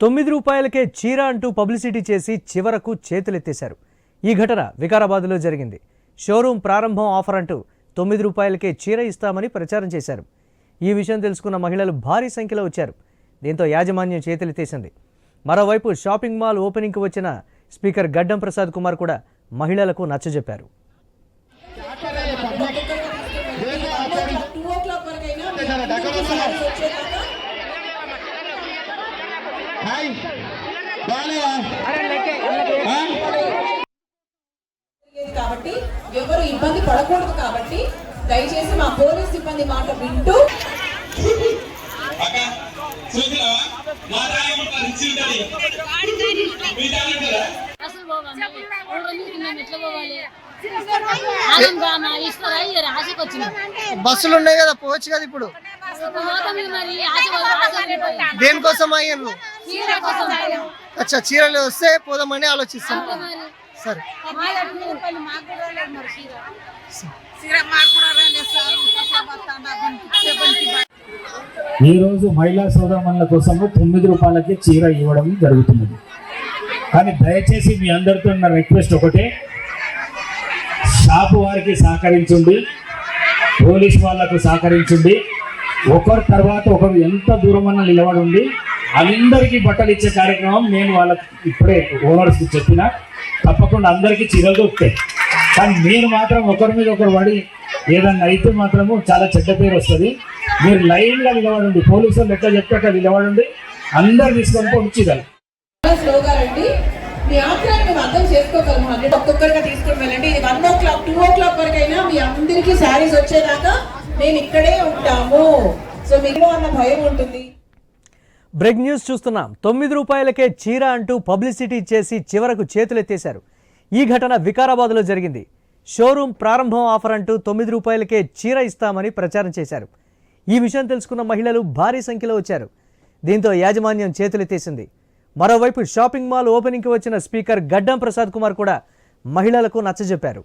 తొమ్మిది రూపాయలకే చీర అంటూ పబ్లిసిటీ చేసి చివరకు చేతులెత్తేశారు. ఈ ఘటన వికారాబాద్లో జరిగింది. షోరూం ప్రారంభం ఆఫర్ అంటూ తొమ్మిది రూపాయలకే చీర ఇస్తామని ప్రచారం చేశారు. ఈ విషయం తెలుసుకున్న మహిళలు భారీ సంఖ్యలో వచ్చారు. దీంతో యాజమాన్యం చేతులెత్తేసింది. మరోవైపు షాపింగ్ మాల్ ఓపెనింగ్కి వచ్చిన స్పీకర్ గడ్డం ప్రసాద్ కుమార్ కూడా మహిళలకు నచ్చజెప్పారు. టూ ఓ క్లాక్ వరకు అయినా కాబట్టి ఎవరు ఇబ్బంది పడకూడదు కాబట్టి దయచేసి మా పోలీస్ సిబ్బంది మాట వింటూ. బస్సులు ఉన్నాయి కదా పోవచ్చు కదా ఇప్పుడు. దేనికోసం కోసం అచ్చా చీరలు వస్తే పోదామని ఆలోచిస్తాం. సరే. మా దగ్గర రూపాయలు మాకు కూడా లేదు మరి చీర ఈ రోజు మహిళా సోదరమణుల కోసము తొమ్మిది రూపాయలకి చీర ఇవ్వడం జరుగుతున్నది. కానీ దయచేసి మీ అందరితో నా రిక్వెస్ట్ ఒకటే. షాపు వారికి సహకరించండి. పోలీస్ వాళ్ళకు సహకరించండి. ఒకరి తర్వాత ఒకరు ఎంత దూరమన్నా నిలబడి అందరికీ బట్టలు ఇచ్చే కార్యక్రమం నేను వాళ్ళకి ఇప్పుడే ఓనర్స్కి చెప్పిన. తప్పకుండా అందరికీ చీరలు దొరుకుతాయి కానీ మీరు మాత్రం ఒకరి మీద ఒకరు పడి ఏదన్నా అయితే మాత్రము చాలా చెడ్డ పేరు వస్తుంది. మీరు లైన్గా నిలబడండి పోలీసులు ఎట్లా చెప్తే అట్లా నిలబడండి అందరు తీసుకొని ఉంచగలరు మేము చేసుకోగలము. హండ్రెడ్ ఒక్కొక్కరిగా తీసుకుని వెళ్ళండి. ఇది one o'clock two o'clock వరకు అయినా మీ అందరికీ శారీస్ వచ్చేదాకా మేము ఇక్కడే ఉంటాము. సో మీలో అన్న భయం ఉంటుంది. బ్రేక్ న్యూస్ చూస్తున్నాం. తొమ్మిది రూపాయలకే చీర అంటూ పబ్లిసిటీ చేసి చివరకు చేతులెత్తేశారు. ఈ ఘటన వికారాబాద్లో జరిగింది. షోరూం ప్రారంభం ఆఫర్ అంటూ తొమ్మిది రూపాయలకే చీర ఇస్తామని ప్రచారం చేశారు. ఈ విషయం తెలుసుకున్న మహిళలు భారీ సంఖ్యలో వచ్చారు. దీంతో యాజమాన్యం చేతులెత్తేసింది. మరోవైపు షాపింగ్ మాల్ ఓపెనింగ్కి వచ్చిన స్పీకర్ గడ్డం ప్రసాద్ కుమార్ కూడా మహిళలకు నచ్చజెప్పారు.